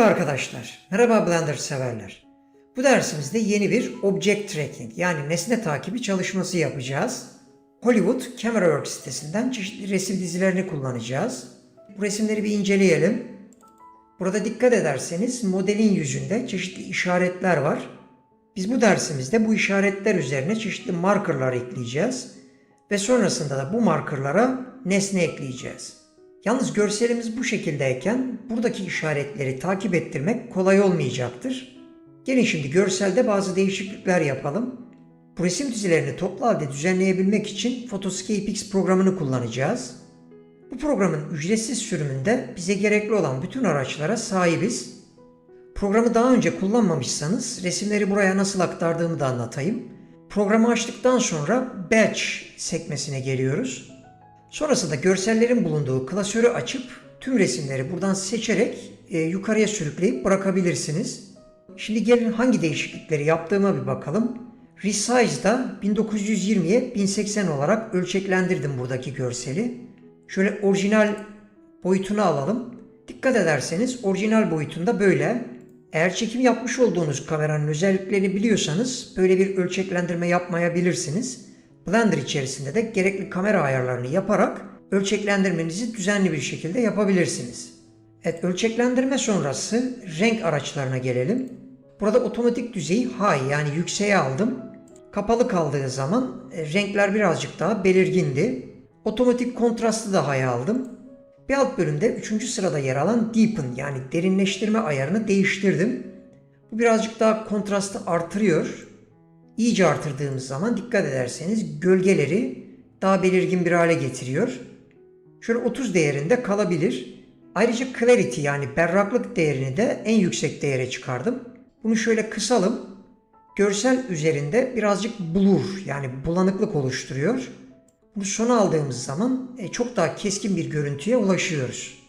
Merhaba arkadaşlar, merhaba Blender severler. Bu dersimizde yeni bir Object Tracking yani nesne takibi çalışması yapacağız. Hollywood Cameraworks sitesinden çeşitli resim dizilerini kullanacağız. Bu resimleri bir inceleyelim. Burada dikkat ederseniz modelin yüzünde çeşitli işaretler var. Biz bu dersimizde bu işaretler üzerine çeşitli markerlar ekleyeceğiz ve sonrasında da bu markerlara nesne ekleyeceğiz. Yalnız görselimiz bu şekildeyken buradaki işaretleri takip ettirmek kolay olmayacaktır. Gelin şimdi görselde bazı değişiklikler yapalım. Bu resim dizilerini toplu halde düzenleyebilmek için Photoscape X programını kullanacağız. Bu programın ücretsiz sürümünde bize gerekli olan bütün araçlara sahibiz. Programı daha önce kullanmamışsanız resimleri buraya nasıl aktardığımı da anlatayım. Programı açtıktan sonra Batch sekmesine geliyoruz. Sonrasında görsellerin bulunduğu klasörü açıp tüm resimleri buradan seçerek e, yukarıya sürükleyip bırakabilirsiniz. Şimdi gelin hangi değişiklikleri yaptığıma bir bakalım. Resize'da 1920'ye 1080 olarak ölçeklendirdim buradaki görseli. Şöyle orijinal boyutunu alalım. Dikkat ederseniz orijinal boyutunda böyle. Eğer çekim yapmış olduğunuz kameranın özelliklerini biliyorsanız böyle bir ölçeklendirme yapmayabilirsiniz. Blender içerisinde de gerekli kamera ayarlarını yaparak ölçeklendirmenizi düzenli bir şekilde yapabilirsiniz. Evet ölçeklendirme sonrası renk araçlarına gelelim. Burada otomatik düzeyi high yani yükseğe aldım. Kapalı kaldığı zaman e, renkler birazcık daha belirgindi. Otomatik kontrastı da high aldım. Bir alt bölümde 3. sırada yer alan Deepen yani derinleştirme ayarını değiştirdim. Bu birazcık daha kontrastı artırıyor. İyice artırdığımız zaman dikkat ederseniz gölgeleri daha belirgin bir hale getiriyor. Şöyle 30 değerinde kalabilir. Ayrıca clarity yani berraklık değerini de en yüksek değere çıkardım. Bunu şöyle kısalım. Görsel üzerinde birazcık blur yani bulanıklık oluşturuyor. Bunu sona aldığımız zaman e, çok daha keskin bir görüntüye ulaşıyoruz.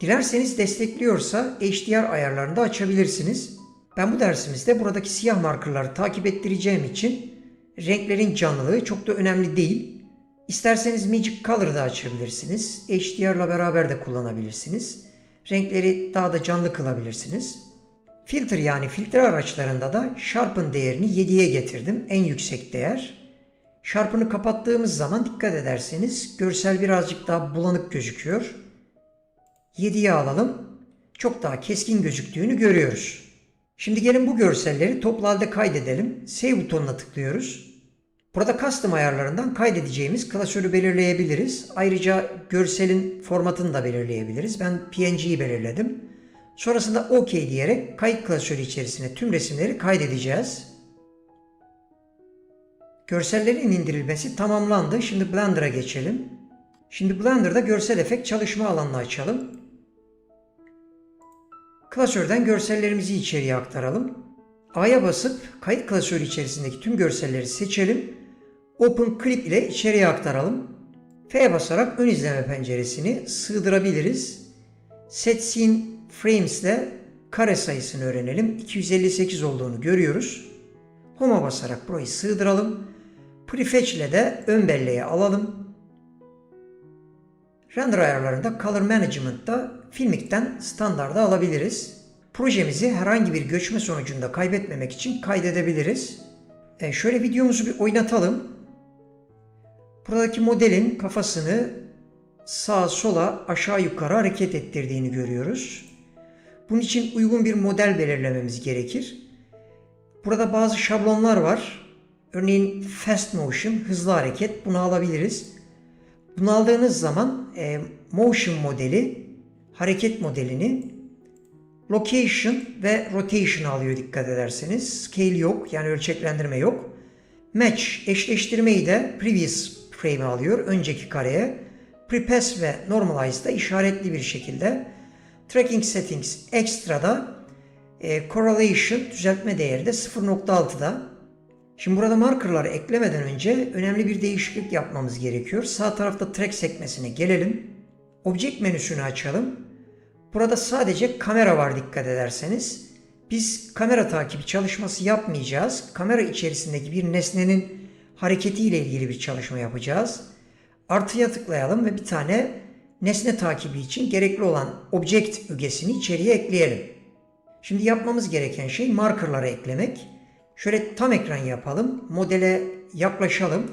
Dilerseniz destekliyorsa HDR ayarlarını da açabilirsiniz. Ben bu dersimizde buradaki siyah markerları takip ettireceğim için renklerin canlılığı çok da önemli değil. İsterseniz Magic Color'ı da açabilirsiniz. HDR ile beraber de kullanabilirsiniz. Renkleri daha da canlı kılabilirsiniz. Filter yani filtre araçlarında da Sharpen değerini 7'ye getirdim. En yüksek değer. Sharpen'ı kapattığımız zaman dikkat ederseniz görsel birazcık daha bulanık gözüküyor. 7'ye alalım. Çok daha keskin gözüktüğünü görüyoruz. Şimdi gelin bu görselleri toplu halde kaydedelim. Save butonuna tıklıyoruz. Burada custom ayarlarından kaydedeceğimiz klasörü belirleyebiliriz. Ayrıca görselin formatını da belirleyebiliriz. Ben PNG'yi belirledim. Sonrasında OK diyerek kayıt klasörü içerisine tüm resimleri kaydedeceğiz. Görsellerin indirilmesi tamamlandı. Şimdi Blender'a geçelim. Şimdi Blender'da görsel efekt çalışma alanını açalım. Klasörden görsellerimizi içeriye aktaralım. A'ya basıp kayıt klasörü içerisindeki tüm görselleri seçelim. Open Clip ile içeriye aktaralım. F'ye basarak ön izleme penceresini sığdırabiliriz. Set Scene Frames ile kare sayısını öğrenelim. 258 olduğunu görüyoruz. Home'a basarak burayı sığdıralım. Prefetch ile de ön belleğe alalım. Render ayarlarında Color Management'ta Filmic'ten standarda alabiliriz. Projemizi herhangi bir göçme sonucunda kaybetmemek için kaydedebiliriz. E şöyle videomuzu bir oynatalım. Buradaki modelin kafasını sağa sola aşağı yukarı hareket ettirdiğini görüyoruz. Bunun için uygun bir model belirlememiz gerekir. Burada bazı şablonlar var. Örneğin Fast Motion, hızlı hareket bunu alabiliriz. Bunu aldığınız zaman e, Motion modeli, hareket modelini Location ve Rotation alıyor dikkat ederseniz. Scale yok yani ölçeklendirme yok. Match eşleştirmeyi de Previous Frame alıyor önceki kareye. Prepass ve Normalize da işaretli bir şekilde. Tracking Settings Extra'da e, Correlation düzeltme değeri de 0.6'da. Şimdi burada markerları eklemeden önce önemli bir değişiklik yapmamız gerekiyor. Sağ tarafta track sekmesine gelelim. Object menüsünü açalım. Burada sadece kamera var dikkat ederseniz. Biz kamera takibi çalışması yapmayacağız. Kamera içerisindeki bir nesnenin hareketiyle ilgili bir çalışma yapacağız. Artıya tıklayalım ve bir tane nesne takibi için gerekli olan object ögesini içeriye ekleyelim. Şimdi yapmamız gereken şey markerları eklemek. Şöyle tam ekran yapalım. Modele yaklaşalım.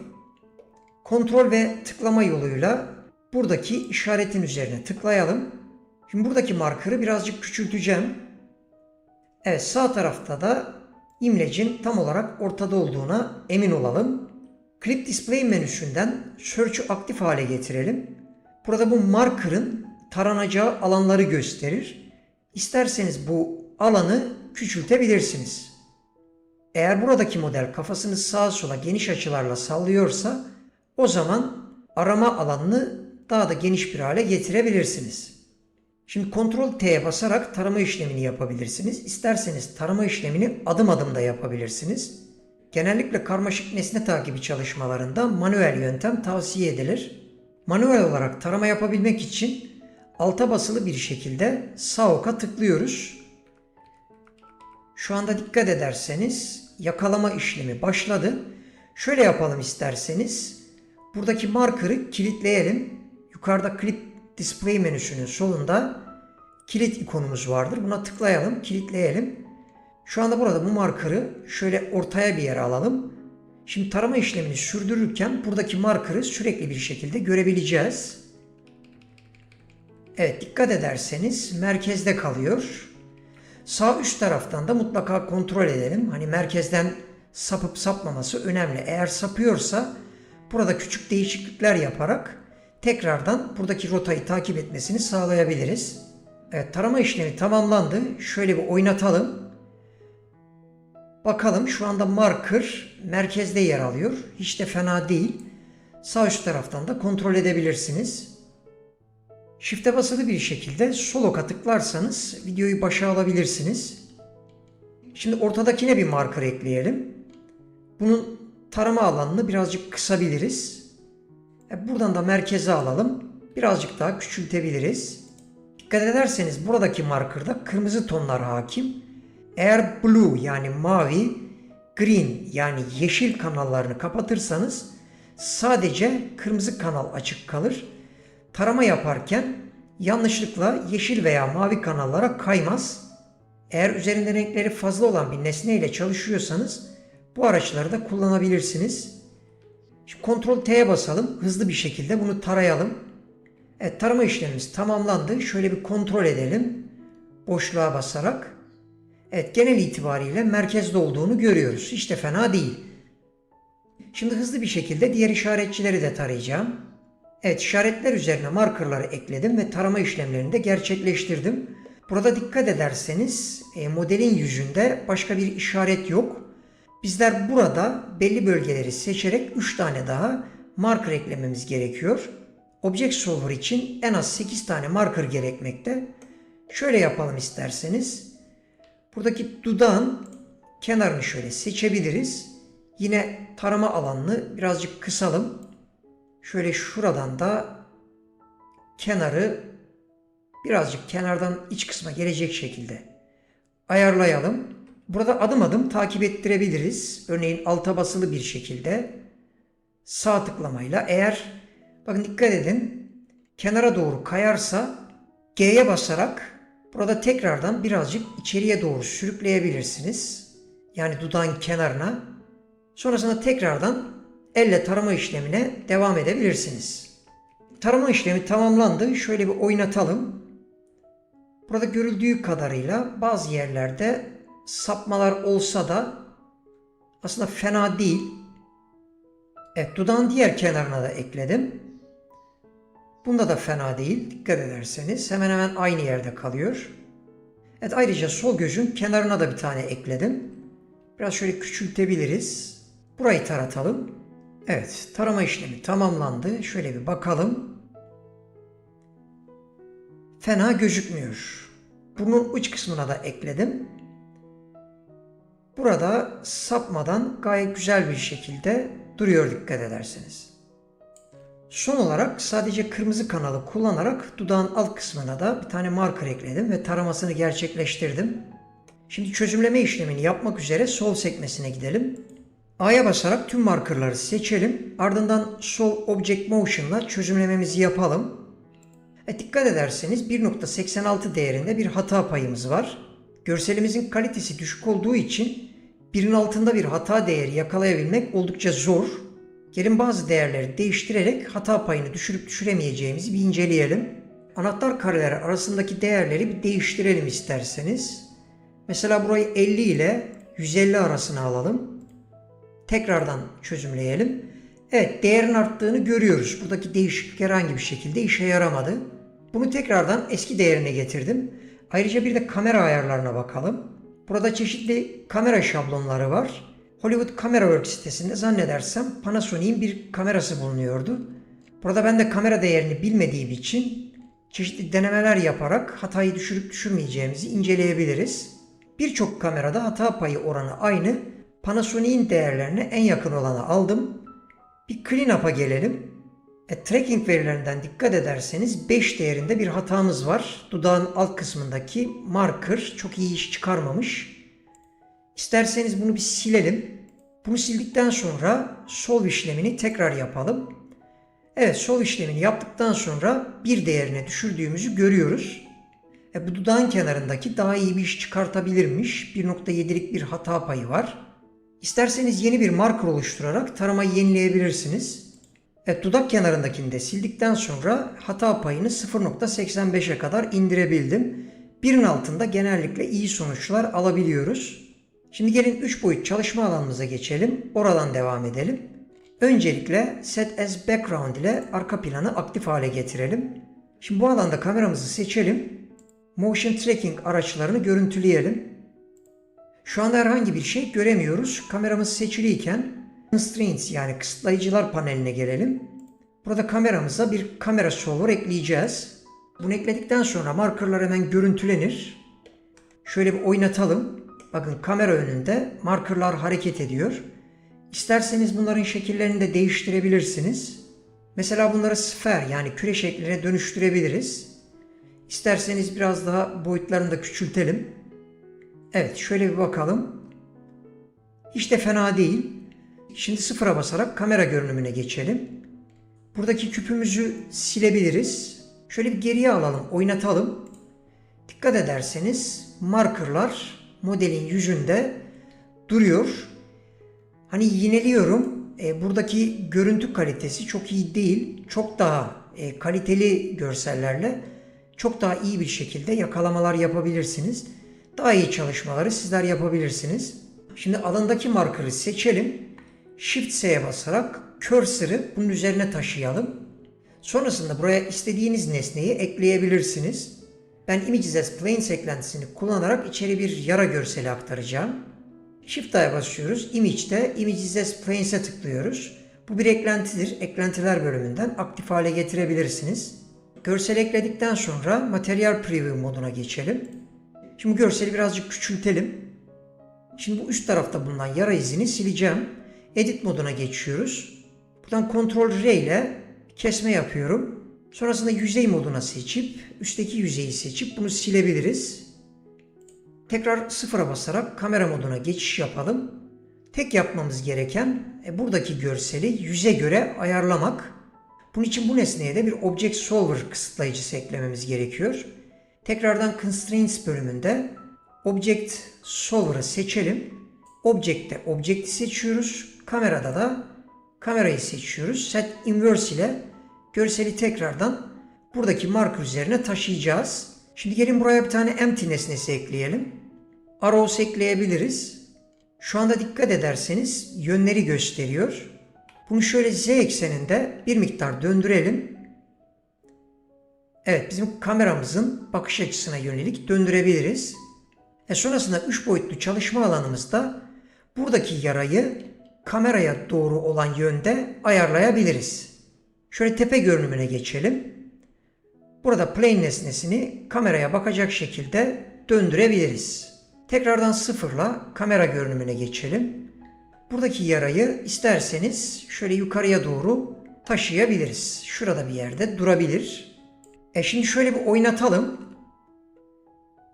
Kontrol ve tıklama yoluyla buradaki işaretin üzerine tıklayalım. Şimdi buradaki markerı birazcık küçülteceğim. Evet sağ tarafta da imlecin tam olarak ortada olduğuna emin olalım. Clip Display menüsünden Search'ü aktif hale getirelim. Burada bu marker'ın taranacağı alanları gösterir. İsterseniz bu alanı küçültebilirsiniz. Eğer buradaki model kafasını sağa sola geniş açılarla sallıyorsa o zaman arama alanını daha da geniş bir hale getirebilirsiniz. Şimdi Ctrl T'ye basarak tarama işlemini yapabilirsiniz. İsterseniz tarama işlemini adım adım da yapabilirsiniz. Genellikle karmaşık nesne takibi çalışmalarında manuel yöntem tavsiye edilir. Manuel olarak tarama yapabilmek için alta basılı bir şekilde sağ oka tıklıyoruz. Şu anda dikkat ederseniz yakalama işlemi başladı. Şöyle yapalım isterseniz. Buradaki marker'ı kilitleyelim. Yukarıda Clip Display menüsünün solunda kilit ikonumuz vardır. Buna tıklayalım, kilitleyelim. Şu anda burada bu marker'ı şöyle ortaya bir yere alalım. Şimdi tarama işlemini sürdürürken buradaki marker'ı sürekli bir şekilde görebileceğiz. Evet dikkat ederseniz merkezde kalıyor. Sağ üst taraftan da mutlaka kontrol edelim. Hani merkezden sapıp sapmaması önemli. Eğer sapıyorsa burada küçük değişiklikler yaparak tekrardan buradaki rotayı takip etmesini sağlayabiliriz. Evet tarama işlemi tamamlandı. Şöyle bir oynatalım. Bakalım şu anda marker merkezde yer alıyor. Hiç de fena değil. Sağ üst taraftan da kontrol edebilirsiniz. Shift'e basılı bir şekilde sol oka tıklarsanız videoyu başa alabilirsiniz. Şimdi ortadakine bir marker ekleyelim. Bunun tarama alanını birazcık kısabiliriz. E, Buradan da merkeze alalım. Birazcık daha küçültebiliriz. Dikkat ederseniz buradaki markerda kırmızı tonlar hakim. Eğer blue yani mavi, green yani yeşil kanallarını kapatırsanız sadece kırmızı kanal açık kalır. Tarama yaparken yanlışlıkla yeşil veya mavi kanallara kaymaz. Eğer üzerinde renkleri fazla olan bir nesne ile çalışıyorsanız bu araçları da kullanabilirsiniz. Şimdi Ctrl T'ye basalım. Hızlı bir şekilde bunu tarayalım. Evet tarama işlemimiz tamamlandı. Şöyle bir kontrol edelim. Boşluğa basarak. Evet genel itibariyle merkezde olduğunu görüyoruz. Hiç de fena değil. Şimdi hızlı bir şekilde diğer işaretçileri de tarayacağım. Evet işaretler üzerine markerları ekledim ve tarama işlemlerini de gerçekleştirdim. Burada dikkat ederseniz e, modelin yüzünde başka bir işaret yok. Bizler burada belli bölgeleri seçerek 3 tane daha marker eklememiz gerekiyor. Object Solver için en az 8 tane marker gerekmekte. Şöyle yapalım isterseniz. Buradaki dudağın kenarını şöyle seçebiliriz. Yine tarama alanını birazcık kısalım. Şöyle şuradan da kenarı birazcık kenardan iç kısma gelecek şekilde ayarlayalım. Burada adım adım takip ettirebiliriz. Örneğin alta basılı bir şekilde sağ tıklamayla eğer bakın dikkat edin kenara doğru kayarsa G'ye basarak burada tekrardan birazcık içeriye doğru sürükleyebilirsiniz. Yani dudağın kenarına. Sonrasında tekrardan elle tarama işlemine devam edebilirsiniz. Tarama işlemi tamamlandı. Şöyle bir oynatalım. Burada görüldüğü kadarıyla bazı yerlerde sapmalar olsa da aslında fena değil. Evet dudağın diğer kenarına da ekledim. Bunda da fena değil. Dikkat ederseniz hemen hemen aynı yerde kalıyor. Evet ayrıca sol gözün kenarına da bir tane ekledim. Biraz şöyle küçültebiliriz. Burayı taratalım. Evet tarama işlemi tamamlandı. Şöyle bir bakalım. Fena gözükmüyor. Burnun uç kısmına da ekledim. Burada sapmadan gayet güzel bir şekilde duruyor dikkat ederseniz. Son olarak sadece kırmızı kanalı kullanarak dudağın alt kısmına da bir tane marker ekledim ve taramasını gerçekleştirdim. Şimdi çözümleme işlemini yapmak üzere sol sekmesine gidelim. A'ya basarak tüm markerları seçelim. Ardından sol Object Motion'la çözümlememizi yapalım. E, dikkat ederseniz 1.86 değerinde bir hata payımız var. görselimizin kalitesi düşük olduğu için birin altında bir hata değeri yakalayabilmek oldukça zor. Gelin bazı değerleri değiştirerek hata payını düşürüp düşüremeyeceğimizi bir inceleyelim. Anahtar kareler arasındaki değerleri bir değiştirelim isterseniz. Mesela burayı 50 ile 150 arasına alalım. Tekrardan çözümleyelim. Evet değerin arttığını görüyoruz. Buradaki değişiklik herhangi bir şekilde işe yaramadı. Bunu tekrardan eski değerine getirdim. Ayrıca bir de kamera ayarlarına bakalım. Burada çeşitli kamera şablonları var. Hollywood Camera Works sitesinde zannedersem Panasonic'in bir kamerası bulunuyordu. Burada ben de kamera değerini bilmediğim için çeşitli denemeler yaparak hatayı düşürüp düşürmeyeceğimizi inceleyebiliriz. Birçok kamerada hata payı oranı aynı. Panasonic'in değerlerine en yakın olanı aldım. Bir clean-up'a gelelim. E, tracking verilerinden dikkat ederseniz 5 değerinde bir hatamız var. Dudağın alt kısmındaki marker çok iyi iş çıkarmamış. İsterseniz bunu bir silelim. Bunu sildikten sonra solve işlemini tekrar yapalım. Evet solve işlemini yaptıktan sonra bir değerine düşürdüğümüzü görüyoruz. E, bu dudağın kenarındaki daha iyi bir iş çıkartabilirmiş. 1.7'lik bir hata payı var. İsterseniz yeni bir marker oluşturarak taramayı yenileyebilirsiniz. Evet, dudak kenarındakini de sildikten sonra hata payını 0.85'e kadar indirebildim. Birin altında genellikle iyi sonuçlar alabiliyoruz. Şimdi gelin 3 boyut çalışma alanımıza geçelim. Oradan devam edelim. Öncelikle Set as Background ile arka planı aktif hale getirelim. Şimdi bu alanda kameramızı seçelim. Motion Tracking araçlarını görüntüleyelim. Şu anda herhangi bir şey göremiyoruz. Kameramız seçiliyken Constraints yani kısıtlayıcılar paneline gelelim. Burada kameramıza bir kamera solver ekleyeceğiz. Bunu ekledikten sonra markerlar hemen görüntülenir. Şöyle bir oynatalım. Bakın kamera önünde markerlar hareket ediyor. İsterseniz bunların şekillerini de değiştirebilirsiniz. Mesela bunları sfer yani küre şekline dönüştürebiliriz. İsterseniz biraz daha boyutlarını da küçültelim. Evet şöyle bir bakalım. Hiç de fena değil. Şimdi sıfıra basarak kamera görünümüne geçelim. Buradaki küpümüzü silebiliriz. Şöyle bir geriye alalım, oynatalım. Dikkat ederseniz markerlar modelin yüzünde duruyor. Hani yineliyorum. E, buradaki görüntü kalitesi çok iyi değil. Çok daha e, kaliteli görsellerle çok daha iyi bir şekilde yakalamalar yapabilirsiniz. Daha iyi çalışmaları sizler yapabilirsiniz. Şimdi alandaki markerı seçelim. Shift S'ye basarak cursor'ı bunun üzerine taşıyalım. Sonrasında buraya istediğiniz nesneyi ekleyebilirsiniz. Ben Images as Planes eklentisini kullanarak içeri bir yara görseli aktaracağım. Shift A'ya basıyoruz. Image'de Images as Planes'e tıklıyoruz. Bu bir eklentidir. Eklentiler bölümünden aktif hale getirebilirsiniz. Görsel ekledikten sonra Material Preview moduna geçelim. Şimdi görseli birazcık küçültelim. Şimdi bu üst tarafta bulunan yara izini sileceğim. Edit moduna geçiyoruz. Buradan Ctrl R ile kesme yapıyorum. Sonrasında yüzey moduna seçip üstteki yüzeyi seçip bunu silebiliriz. Tekrar sıfıra basarak kamera moduna geçiş yapalım. Tek yapmamız gereken e, buradaki görseli yüze göre ayarlamak. Bunun için bu nesneye de bir Object Solver kısıtlayıcısı eklememiz gerekiyor. Tekrardan Constraints bölümünde Object Solver'ı seçelim. Object'te Object'i seçiyoruz. Kamerada da kamerayı seçiyoruz. Set Inverse ile görseli tekrardan buradaki marker üzerine taşıyacağız. Şimdi gelin buraya bir tane empty nesnesi ekleyelim. Arrows ekleyebiliriz. Şu anda dikkat ederseniz yönleri gösteriyor. Bunu şöyle z ekseninde bir miktar döndürelim. Evet bizim kameramızın bakış açısına yönelik döndürebiliriz. E sonrasında 3 boyutlu çalışma alanımızda buradaki yarayı kameraya doğru olan yönde ayarlayabiliriz. Şöyle tepe görünümüne geçelim. Burada plane nesnesini kameraya bakacak şekilde döndürebiliriz. Tekrardan sıfırla kamera görünümüne geçelim. Buradaki yarayı isterseniz şöyle yukarıya doğru taşıyabiliriz. Şurada bir yerde durabilir. E şimdi şöyle bir oynatalım.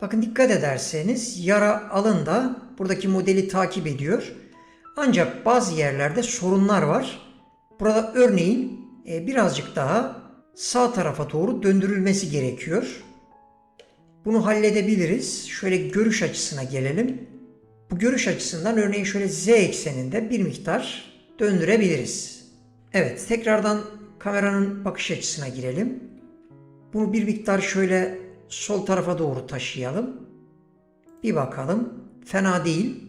Bakın dikkat ederseniz yara alında buradaki modeli takip ediyor. Ancak bazı yerlerde sorunlar var. Burada örneğin e, birazcık daha sağ tarafa doğru döndürülmesi gerekiyor. Bunu halledebiliriz. Şöyle görüş açısına gelelim. Bu görüş açısından örneğin şöyle z ekseninde bir miktar döndürebiliriz. Evet, tekrardan kameranın bakış açısına girelim. Bunu bir miktar şöyle sol tarafa doğru taşıyalım. Bir bakalım. Fena değil.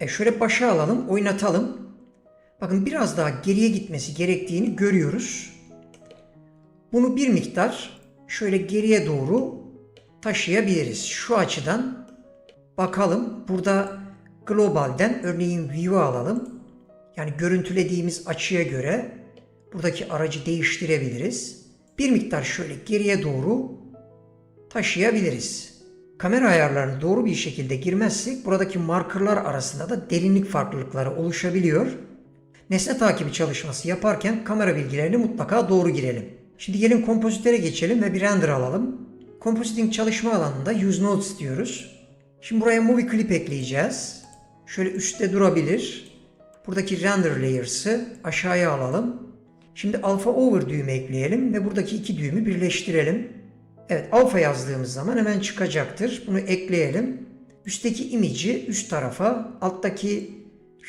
E şöyle başa alalım, oynatalım. Bakın biraz daha geriye gitmesi gerektiğini görüyoruz. Bunu bir miktar şöyle geriye doğru taşıyabiliriz. Şu açıdan bakalım. Burada globalden örneğin view alalım. Yani görüntülediğimiz açıya göre buradaki aracı değiştirebiliriz. Bir miktar şöyle geriye doğru taşıyabiliriz. Kamera ayarlarını doğru bir şekilde girmezsek buradaki markerlar arasında da derinlik farklılıkları oluşabiliyor. Nesne takibi çalışması yaparken kamera bilgilerini mutlaka doğru girelim. Şimdi gelin kompozitöre geçelim ve bir render alalım. Compositing çalışma alanında Use Notes diyoruz. Şimdi buraya Movie Clip ekleyeceğiz. Şöyle üstte durabilir. Buradaki Render Layers'ı aşağıya alalım. Şimdi Alpha Over düğümü ekleyelim ve buradaki iki düğümü birleştirelim. Evet alfa yazdığımız zaman hemen çıkacaktır. Bunu ekleyelim. Üstteki image'i üst tarafa, alttaki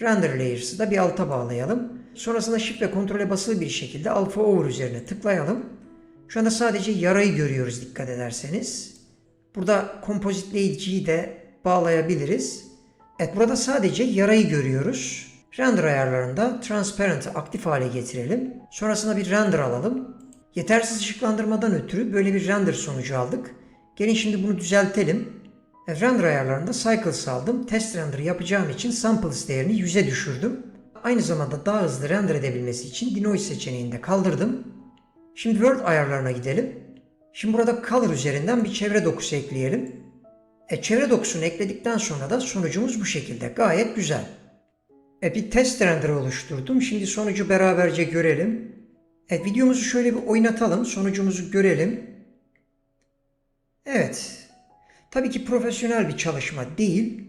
render layers'ı da bir alta bağlayalım. Sonrasında shift ve kontrole basılı bir şekilde alfa over üzerine tıklayalım. Şu anda sadece yarayı görüyoruz dikkat ederseniz. Burada kompozitleyiciyi de bağlayabiliriz. Evet burada sadece yarayı görüyoruz. Render ayarlarında Transparent'ı aktif hale getirelim. Sonrasında bir render alalım. Yetersiz ışıklandırmadan ötürü böyle bir render sonucu aldık. Gelin şimdi bunu düzeltelim. Render ayarlarında Cycles aldım. Test render yapacağım için Samples değerini 100'e düşürdüm. Aynı zamanda daha hızlı render edebilmesi için Denoise seçeneğini de kaldırdım. Şimdi World ayarlarına gidelim. Şimdi burada Color üzerinden bir çevre dokusu ekleyelim. E, çevre dokusunu ekledikten sonra da sonucumuz bu şekilde. Gayet güzel. E, bir test render oluşturdum. Şimdi sonucu beraberce görelim. Evet videomuzu şöyle bir oynatalım. Sonucumuzu görelim. Evet. Tabii ki profesyonel bir çalışma değil.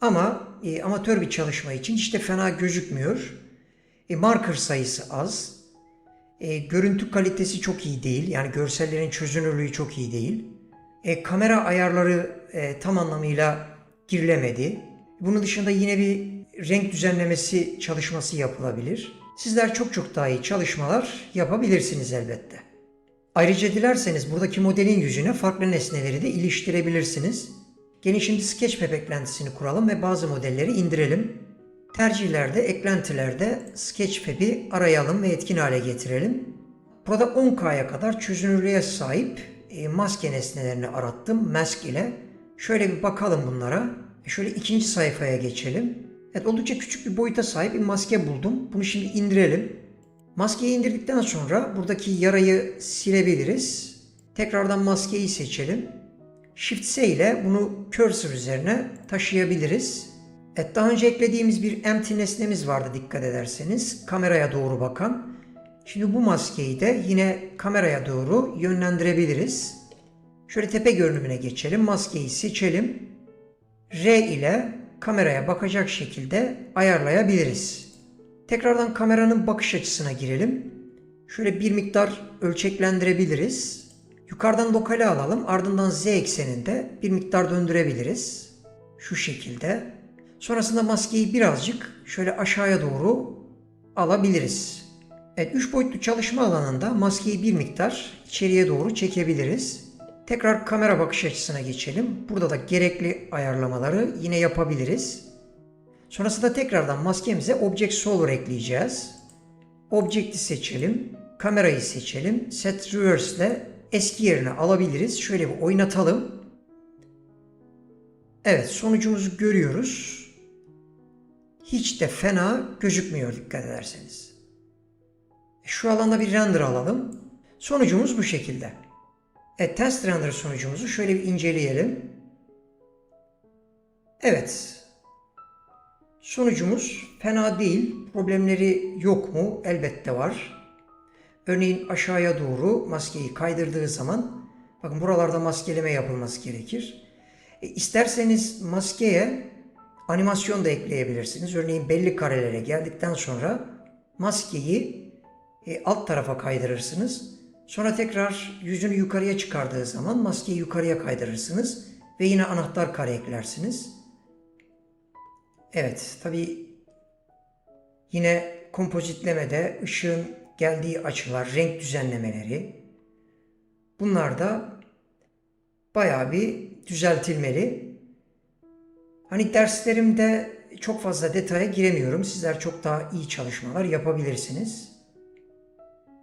Ama e, amatör bir çalışma için işte fena gözükmüyor. E, marker sayısı az. E, görüntü kalitesi çok iyi değil. Yani görsellerin çözünürlüğü çok iyi değil. E, kamera ayarları e, tam anlamıyla girilemedi. Bunun dışında yine bir renk düzenlemesi çalışması yapılabilir. Sizler çok çok daha iyi çalışmalar yapabilirsiniz elbette. Ayrıca dilerseniz buradaki modelin yüzüne farklı nesneleri de iliştirebilirsiniz. Gelin şimdi Sketchpad eklentisini kuralım ve bazı modelleri indirelim. Tercihlerde, eklentilerde Sketchpad'i arayalım ve etkin hale getirelim. Burada 10K'ya kadar çözünürlüğe sahip e, maske nesnelerini arattım mask ile. Şöyle bir bakalım bunlara. Şöyle ikinci sayfaya geçelim. Evet oldukça küçük bir boyuta sahip bir maske buldum. Bunu şimdi indirelim. Maskeyi indirdikten sonra buradaki yarayı silebiliriz. Tekrardan maskeyi seçelim. Shift S ile bunu cursor üzerine taşıyabiliriz. Evet daha önce eklediğimiz bir empty nesnemiz vardı dikkat ederseniz. Kameraya doğru bakan. Şimdi bu maskeyi de yine kameraya doğru yönlendirebiliriz. Şöyle tepe görünümüne geçelim. Maskeyi seçelim. R ile kameraya bakacak şekilde ayarlayabiliriz. Tekrardan kameranın bakış açısına girelim. Şöyle bir miktar ölçeklendirebiliriz. Yukarıdan lokale alalım. Ardından Z ekseninde bir miktar döndürebiliriz. Şu şekilde. Sonrasında maskeyi birazcık şöyle aşağıya doğru alabiliriz. Evet, 3 boyutlu çalışma alanında maskeyi bir miktar içeriye doğru çekebiliriz. Tekrar kamera bakış açısına geçelim. Burada da gerekli ayarlamaları yine yapabiliriz. Sonrasında tekrardan maskemize Object Solver ekleyeceğiz. Object'i seçelim. Kamerayı seçelim. Set Reverse ile eski yerine alabiliriz. Şöyle bir oynatalım. Evet sonucumuzu görüyoruz. Hiç de fena gözükmüyor dikkat ederseniz. Şu alanda bir render alalım. Sonucumuz bu şekilde. Evet, test render sonucumuzu şöyle bir inceleyelim. Evet. Sonucumuz fena değil. Problemleri yok mu? Elbette var. Örneğin aşağıya doğru maskeyi kaydırdığı zaman bakın buralarda maskeleme yapılması gerekir. E, isterseniz maskeye animasyon da ekleyebilirsiniz. Örneğin belli karelere geldikten sonra maskeyi e, alt tarafa kaydırırsınız. Sonra tekrar yüzünü yukarıya çıkardığı zaman maskeyi yukarıya kaydırırsınız ve yine anahtar kare eklersiniz. Evet, tabi yine kompozitlemede ışığın geldiği açılar, renk düzenlemeleri bunlar da bayağı bir düzeltilmeli. Hani derslerimde çok fazla detaya giremiyorum. Sizler çok daha iyi çalışmalar yapabilirsiniz.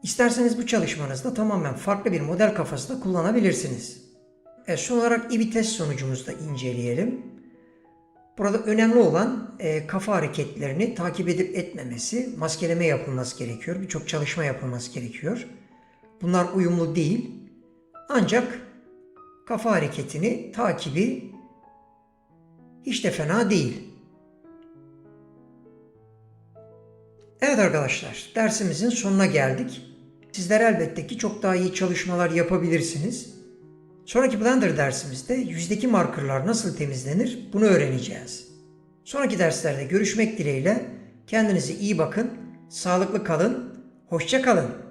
İsterseniz bu çalışmanızda tamamen farklı bir model kafası da kullanabilirsiniz. Evet, son olarak iyi bir test sonucumuzu da inceleyelim. Burada önemli olan e, kafa hareketlerini takip edip etmemesi, maskeleme yapılması gerekiyor. Birçok çalışma yapılması gerekiyor. Bunlar uyumlu değil. Ancak kafa hareketini takibi hiç de fena değil. Evet arkadaşlar, dersimizin sonuna geldik. Sizler elbette ki çok daha iyi çalışmalar yapabilirsiniz. Sonraki Blender dersimizde yüzdeki markerlar nasıl temizlenir bunu öğreneceğiz. Sonraki derslerde görüşmek dileğiyle kendinize iyi bakın, sağlıklı kalın, hoşça kalın.